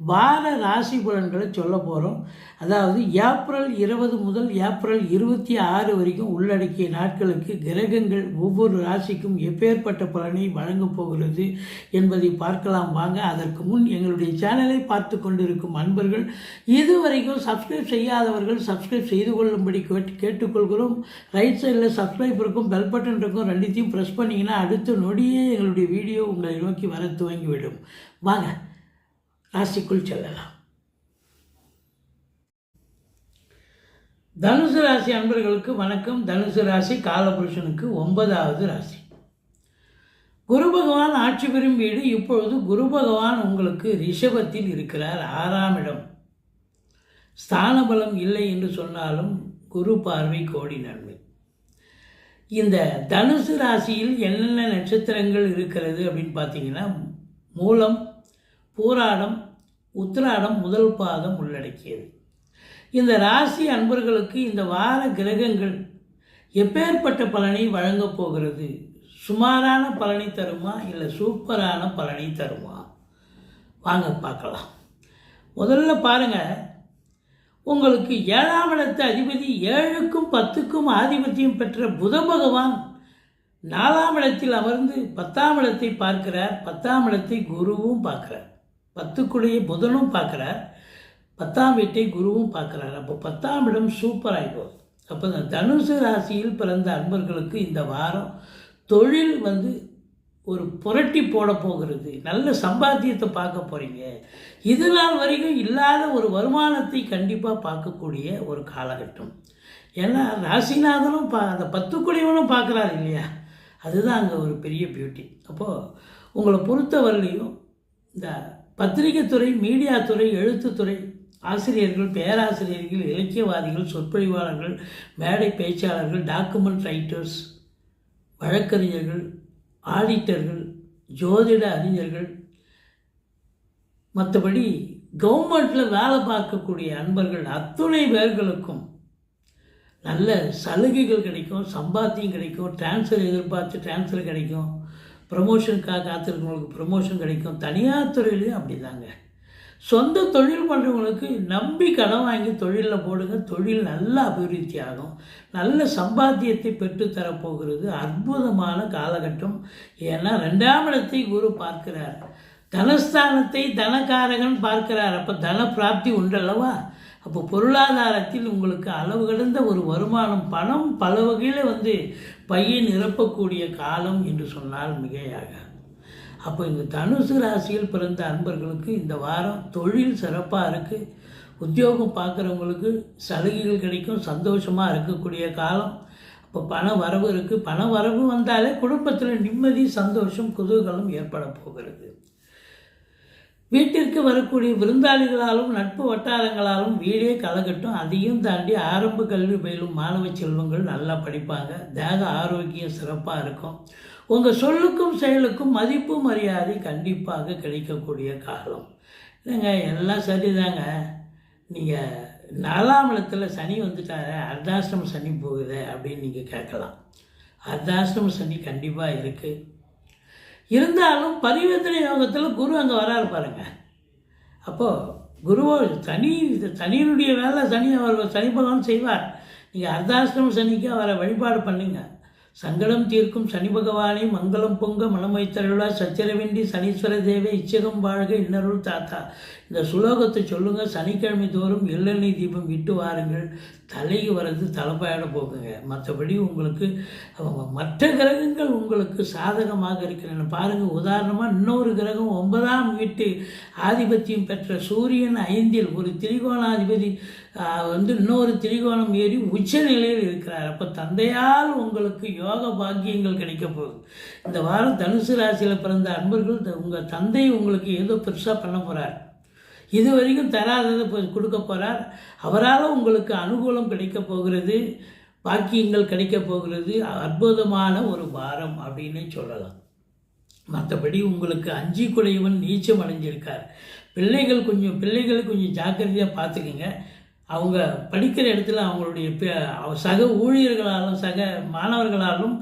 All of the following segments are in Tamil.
வார ராசி பலன்களை சொல்ல போகிறோம் அதாவது ஏப்ரல் இருபது முதல் ஏப்ரல் இருபத்தி ஆறு வரைக்கும் உள்ளடக்கிய நாட்களுக்கு கிரகங்கள் ஒவ்வொரு ராசிக்கும் எப்பேற்பட்ட பலனை வழங்கப் போகிறது என்பதை பார்க்கலாம் வாங்க. அதற்கு முன் எங்களுடைய சேனலை பார்த்து கொண்டிருக்கும் அன்பர்கள் இதுவரைக்கும் சப்ஸ்கிரைப் செய்யாதவர்கள் சப்ஸ்கிரைப் செய்து கொள்ளும்படி கேட்டு கேட்டுக்கொள்கிறோம். ரைட் சைடில் சப்ஸ்கிரைப் இருக்கும் பெல் பட்டன் இருக்கும் ரெண்டுத்தையும் ப்ரெஸ் பண்ணிங்கன்னா அடுத்த நொடியே எங்களுடைய வீடியோ உங்களை நோக்கி வர துவங்கிவிடும். வாங்க. ராசிக்குள் செல்லலாம். தனுசு ராசி அன்பர்களுக்கு வணக்கம். தனுசு ராசி காலபுருஷனுக்கு ஒன்பதாவது ராசி. குரு பகவான் ஆட்சி பெறும் வீடு. இப்பொழுது குரு பகவான் உங்களுக்கு ரிஷபத்தில் இருக்கிறார். ஆறாம் இடம். ஸ்தான பலம் இல்லை என்று சொன்னாலும் குரு பார்வை கோடி நன்மை. இந்த தனுசு ராசியில் என்னென்ன நட்சத்திரங்கள் இருக்கிறது அப்படின்னு பார்த்தீங்கன்னா மூலம் பூராடம் உத்திராடம் முதல் பாதம் உள்ளடக்கியது. இந்த ராசி அன்பர்களுக்கு இந்த வார கிரகங்கள் எப்பேற்பட்ட பலனை வழங்கப் போகிறது? சுமாரான பலனை தருமா? இல்லை சூப்பரான பலனை தருமா? வாங்க பார்க்கலாம். முதல்ல பாருங்கள் உங்களுக்கு ஏழாம் இடத்து அதிபதி ஏழுக்கும் பத்துக்கும் ஆதிபத்தியம் பெற்ற புத பகவான் நாலாம் இடத்தில் அமர்ந்து பத்தாம் இடத்தை பார்க்கிறார். பத்தாம் இடத்தை குருவும் பார்க்கிறார். பத்துக்குள்ளேயே புதனும் பார்க்குறார். பத்தாம் வீட்டை குருவும் பார்க்குறார். அப்போ பத்தாம் இடம் சூப்பர் ஆகிப்போகுது அப்போ இந்த தனுசு ராசியில் பிறந்த அன்பர்களுக்கு இந்த வாரம் தொழில் வந்து ஒரு புரட்டி போட போகிறது. நல்ல சம்பாத்தியத்தை பார்க்க போகிறீங்க இது நாள் வரைக்கும் இல்லாத ஒரு வருமானத்தை கண்டிப்பாக பார்க்கக்கூடிய ஒரு காலகட்டம். ஏன்னா ராசிநாதனும் பா அந்த பத்துக்குடியவனும் பார்க்குறாரு இல்லையா? அதுதான் அங்கே ஒரு பெரிய பியூட்டி அப்போது உங்களை பொறுத்தவரையிலையும் இந்த பத்திரிகை துறை மீடியா துறை எழுத்துத்துறை ஆசிரியர்கள் பேராசிரியர்கள் இலக்கியவாதிகள் சொற்பொழிவாளர்கள் மேடை பேச்சாளர்கள் டாக்குமெண்ட் ரைட்டர்ஸ் வழக்கறிஞர்கள் ஆடிட்டர்கள் ஜோதிட அறிஞர்கள். மற்றபடி கவர்மெண்ட்டில் வேலை பார்க்கக்கூடிய அன்பர்கள் அத்துணை பேர்களுக்கும் நல்ல சலுகைகள் கிடைக்கும் சம்பாத்தியம் கிடைக்கும் டிரான்ஸ்ஃபர் எதிர்பார்த்து டிரான்ஸ்ஃபர் கிடைக்கும். ப்ரமோஷனுக்காக காத்திருக்கிறவங்களுக்கு ப்ரமோஷன் கிடைக்கும். தனியார் துறையிலையும் அப்படி தாங்க சொந்த தொழில் பண்ணுறவங்களுக்கு நம்பி கடன் வாங்கி தொழிலில் போடுங்க. தொழில் நல்ல அபிவிருத்தி ஆகும் நல்ல சம்பாத்தியத்தை பெற்றுத்தரப்போகிறது அற்புதமான காலகட்டம். ஏன்னா ரெண்டாம் இடத்தை குரு பார்க்கிறார். தனஸ்தானத்தை தனக்காரகன் பார்க்கிறார். அப்போ தன பிராப்தி உண்டல்லவா அப்போ பொருளாதாரத்தில் உங்களுக்கு அளவு கடந்த ஒரு வருமானம் பணம் பல வகையில் வந்து பையை நிரப்பக்கூடிய காலம் என்று சொன்னால் மிகையாக அப்போ இந்த தனுசு ராசியில் பிறந்த அன்பர்களுக்கு இந்த வாரம் தொழில் சிறப்பாக இருக்குது உத்தியோகம் பார்க்குறவங்களுக்கு சலுகைகள் கிடைக்கும் சந்தோஷமாக இருக்கக்கூடிய காலம். இப்போ பண வரவு இருக்குது பண வரவு வந்தாலே குடும்பத்தில் நிம்மதி சந்தோஷம் குதூகலம் ஏற்பட போகிறது. வீட்டிற்கு வரக்கூடிய விருந்தாளிகளாலும் நட்பு வட்டாரங்களாலும் வீடே கலகட்டும். அதையும் தாண்டி ஆரம்ப கல்வி பயிலும் மாணவ செல்வங்கள் நல்லா படிப்பாங்க. தேக ஆரோக்கியம் சிறப்பாக இருக்கும். உங்கள் சொல்லுக்கும் செயலுக்கும் மதிப்பு மரியாதை கண்டிப்பாக கிடைக்கக்கூடிய காலம். இல்லைங்க எல்லாம் சரிதாங்க. நீங்கள் நாலாம் இடத்துல சனி வந்துட்டார அர்த்தாசிரம சனி போகுது அப்படின்னு நீங்கள் கேட்கலாம். அர்த்தாசிரம சனி கண்டிப்பாக இருக்குது இருந்தாலும் பரிவர்த்தனை யோகத்தில் குரு அங்கே வராரு பாருங்க. அப்போது குருவோ தனி தனியினுடைய வேலை சனி அவர் சனி பகவான் செய்வார். நீங்கள் அர்த்தாசிரம சனிக்கு அவரை வழிபாடு பண்ணுங்கள் சங்கடம் தீர்க்கும் சனி பகவானை மங்களம் பொங்க மனமைத்தருளா சச்சரவின்றி சனீஸ்வர தேவை இச்சகம் வாழ்க இன்னருள் தாத்தா. இந்த சுலோகத்தை சொல்லுங்க. சனிக்கிழமை தோறும் எள்ளெண்ணெய் தீபம் விட்டு வாருங்கள். தலைக்கு வர்றது தலைப்பாயிட போகுங்க மற்றபடி உங்களுக்கு மற்ற கிரகங்கள் உங்களுக்கு சாதகமாக இருக்கிறன. பாருங்கள் உதாரணமாக இன்னொரு கிரகம் ஒன்பதாம் வீட்டு ஆதிபத்தியம் பெற்ற சூரியன் ஐந்தில் ஒரு திரிகோணாதிபதி வந்து இன்னொரு திரிகோணம் ஏறி உச்ச நிலையில் இருக்கிறார். அப்போ தந்தையால் உங்களுக்கு யோக பாக்கியங்கள் கிடைக்க போகுது. இந்த வாரம் தனுசு ராசியில் பிறந்த அன்பர்கள் உங்கள் தந்தை உங்களுக்கு ஏதோ பெருசாக பண்ண போகிறார் இது வரைக்கும் தராததை கொடுக்க போகிறார் அவரால் உங்களுக்கு அனுகூலம் கிடைக்க போகிறது பாக்கியங்கள் கிடைக்க போகிறது அற்புதமான ஒரு வாரம் அப்படின்னு சொல்லலாம். மற்றபடி உங்களுக்கு அஞ்சு குடையவன் நீச்சம் அடைஞ்சிருக்கார். பிள்ளைகள் கொஞ்சம் பிள்ளைகள் கொஞ்சம் ஜாக்கிரதையாக பார்த்துக்குங்க. அவங்க படிக்கிற இடத்துல அவங்களுடைய சக ஊழியர்களாலும் சக மாணவர்களாலும்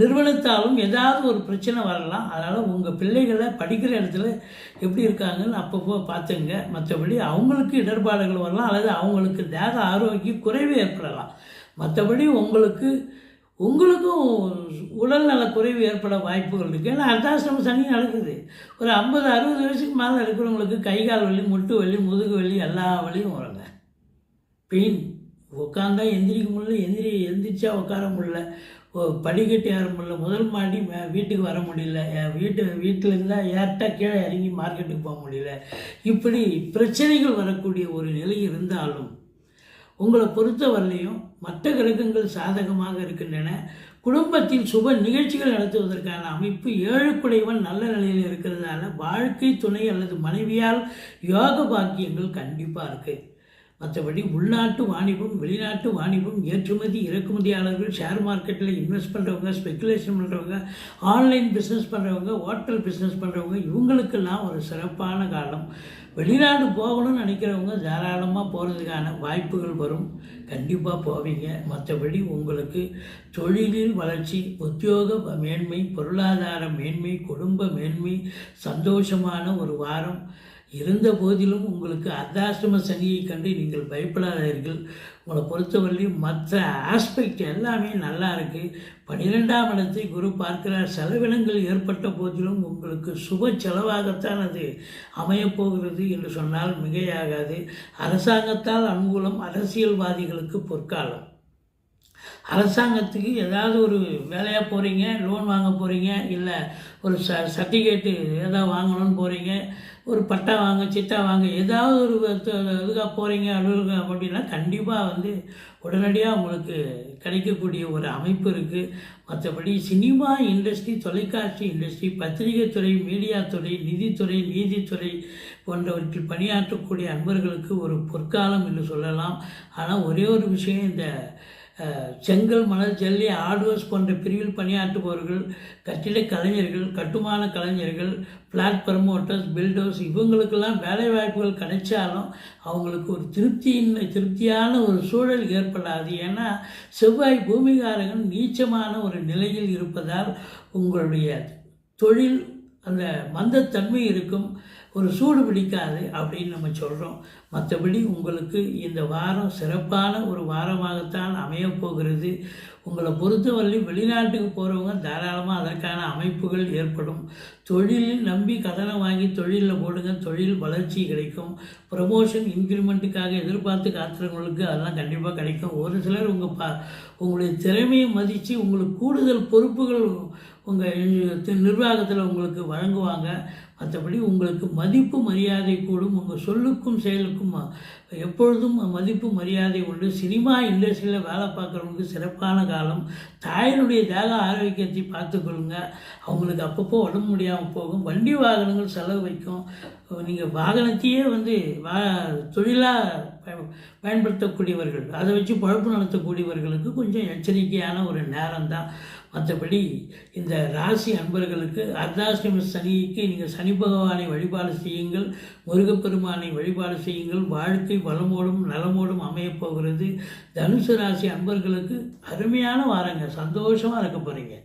நிறுவனத்தாலும் ஏதாவது ஒரு பிரச்சனை வரலாம். அதனால் உங்கள் பிள்ளைகளை படிக்கிற இடத்துல எப்படி இருக்காங்கன்னு அப்பப்போ பார்த்துங்க. மற்றபடி அவங்களுக்கு இடர்பாடுகள் வரலாம். அல்லது அவங்களுக்கு தேக ஆரோக்கிய குறைவு ஏற்படலாம். மற்றபடி உங்களுக்கு உங்களுக்கும் உடல்நல குறைவு ஏற்பட வாய்ப்புகள் இருக்குது ஏன்னா அர்த்தாசிரம சனி நடக்குது. ஒரு ஐம்பது அறுபது வயசுக்கு மேலே இருக்கிறவங்களுக்கு கை கால் வலி முட்டு வலி முதுகு வலி எல்லா வலியும் வருங்க. பெயின். உட்காந்தா எந்திரிக்க முடியல எந்திரி எந்திரிச்சா உட்கார முடியல ஓ, படிக்கட்டு ஏற முடியல முதல் மாடி மே- வீட்டுக்கு வர முடியல வீட்டு வீட்டில் இருந்தால் ஏர்ட்டா கீழே இறங்கி மார்க்கெட்டுக்கு போக முடியல. இப்படி பிரச்சனைகள் வரக்கூடிய ஒரு நிலை இருந்தாலும் உங்களை பொறுத்தவரையிலையும் மற்ற கிரகங்கள் சாதகமாக இருக்கின்றன. குடும்பத்தில் சுப நிகழ்ச்சிகள் நடத்துவதற்கான அமைப்பு ஏழுக்குடையவன் நல்ல நிலையில் இருக்கிறதால வாழ்க்கை துணை அல்லது மனைவியால் யோக பாக்கியங்கள் கண்டிப்பாக இருக்குது மற்றபடி உள்நாட்டு வாணிபம் வெளிநாட்டு வாணிபம் ஏற்றுமதி இறக்குமதியாளர்கள் ஷேர் மார்க்கெட்டில் இன்வெஸ்ட் பண்ணுறவங்க ஸ்பெக்குலேஷன் பண்ணுறவங்க ஆன்லைன் பிஸ்னஸ் பண்ணுறவங்க ஹோட்டல் பிஸ்னஸ் பண்ணுறவங்க இவங்களுக்கெல்லாம் ஒரு சிறப்பான காலம். வெளிநாடு போகணும்னு நினைக்கிறவங்க தாராளமாக போகிறதுக்கான வாய்ப்புகள் வரும். கண்டிப்பாக போவீங்க. மற்றபடி உங்களுக்கு தொழிலில் வளர்ச்சி உத்தியோக மேன்மை பொருளாதார மேன்மை குடும்ப மேன்மை சந்தோஷமான ஒரு வாரம். இருந்த போதிலும் உங்களுக்கு அர்த்தாசிரம சனியை கண்டு நீங்கள் பயப்படாதீர்கள். உங்களை பொறுத்தவரையிலும் மற்ற ஆஸ்பெக்ட் எல்லாமே நல்லா இருக்குது பன்னிரெண்டாம் இடத்தை குரு பார்க்கிறார். செலவினங்கள் ஏற்பட்ட போதிலும் உங்களுக்கு சுப செலவாகத்தான் அது அமையப்போகிறது என்று சொன்னால் மிகையாகாது. அரசாங்கத்தால் அனுகூலம் அரசியல்வாதிகளுக்கு பொற்காலம். அரசாங்கத்துக்கு ஏதாவது ஒரு வேலையாக போகிறீங்க லோன் வாங்க போகிறீங்க இல்லை ஒரு ச சர்டிஃபிகேட்டு ஏதாவது வாங்கணும்னு போகிறீங்க ஒரு பட்டா வாங்க சிட்டா வாங்க ஏதாவது ஒரு இதுக்காக போகிறீங்க அலுவலகம் அப்படின்னா கண்டிப்பாக வந்து உடனடியாக உங்களுக்கு கிடைக்கக்கூடிய ஒரு அமைப்பு இருக்குது மற்றபடி சினிமா இண்டஸ்ட்ரி தொலைக்காட்சி இண்டஸ்ட்ரி பத்திரிகை துறை மீடியா துறை நிதித்துறை நீதித்துறை போன்றவற்றில் பணியாற்றக்கூடிய அன்பர்களுக்கு ஒரு பொற்காலம் என்று சொல்லலாம். ஆனால் ஒரே ஒரு விஷயம் இந்த செங்கல் மணல் ஜல்லி ஆடுவர்ஸ் போன்ற பிரிவில் பணியாற்றுபவர்கள் கட்டிட கலைஞர்கள் கட்டுமான கலைஞர்கள் ஃப்ளாட் ப்ரமோட்டர்ஸ் பில்டர்ஸ் இவங்களுக்கெல்லாம் வேலை வாய்ப்புகள் கிடைச்சாலும் அவங்களுக்கு ஒரு திருப்தியின் திருப்தியான ஒரு சூழல் ஏற்படாது. ஏன்னா செவ்வாய் பூமிகாரகன் நீச்சமான ஒரு நிலையில் இருப்பதால் உங்களுடைய தொழில் அந்த மந்தத்தன்மை இருக்கும். ஒரு சூடு பிடிக்காது அப்படின்னு நம்ம சொல்கிறோம் மற்றபடி உங்களுக்கு இந்த வாரம் சிறப்பான ஒரு வாரமாகத்தான் அமையப்போகிறது உங்களை பொறுத்தவரை வெளிநாட்டுக்கு போகிறவங்க தாராளமாக அதற்கான அமைப்புகள் ஏற்படும். தொழிலில் நம்பி கடனை வாங்கி தொழிலில் போடுங்க. தொழில் வளர்ச்சி கிடைக்கும். ப்ரமோஷன் இன்க்ரிமெண்ட்டுக்காக எதிர்பார்த்து காத்துறவங்களுக்கு அதெல்லாம் கண்டிப்பாக கிடைக்கும். ஒரு சிலர் உங்கள் பா உங்களுடைய திறமையை மதித்து உங்களுக்கு கூடுதல் பொறுப்புகள் உங்கள் நிர்வாகத்தில் உங்களுக்கு வழங்குவாங்க. மற்றபடி உங்களுக்கு மதிப்பு மரியாதை கூடும். உங்கள் சொல்லுக்கும் செயலுக்கும் எப்பொழுதும் மதிப்பு மரியாதை உண்டு. சினிமா இண்டஸ்ட்ரியில் வேலை பார்க்குறவங்களுக்கு சிறப்பான காலம். தாயினுடைய தேக ஆரோக்கியத்தை பார்த்துக்கொள்ளுங்க அவங்களுக்கு அப்பப்போ உடம்பு முடியாமல் போகும். வண்டி வாகனங்கள் செலவு வைக்கும். நீங்கள் வாகனத்தையே வந்து வா தொழிலாக பயன்படுத்தக்கூடியவர்கள் அதை வச்சு பழப்பு நடத்தக்கூடியவர்களுக்கு கொஞ்சம் எச்சரிக்கையான ஒரு நேரம் தான் மற்றபடி இந்த ராசி அன்பர்களுக்கு அர்த்தாசிரம சனிக்கு நீங்கள் சனி பகவானை வழிபாடு செய்யுங்கள். முருகப்பெருமானை வழிபாடு செய்யுங்கள். வாழ்க்கை வளமோடும் நலமோடும் அமையப் போகிறது. தனுசு ராசி அன்பர்களுக்கு அருமையான வாரங்க. சந்தோஷமாக இருக்க போகிறீங்க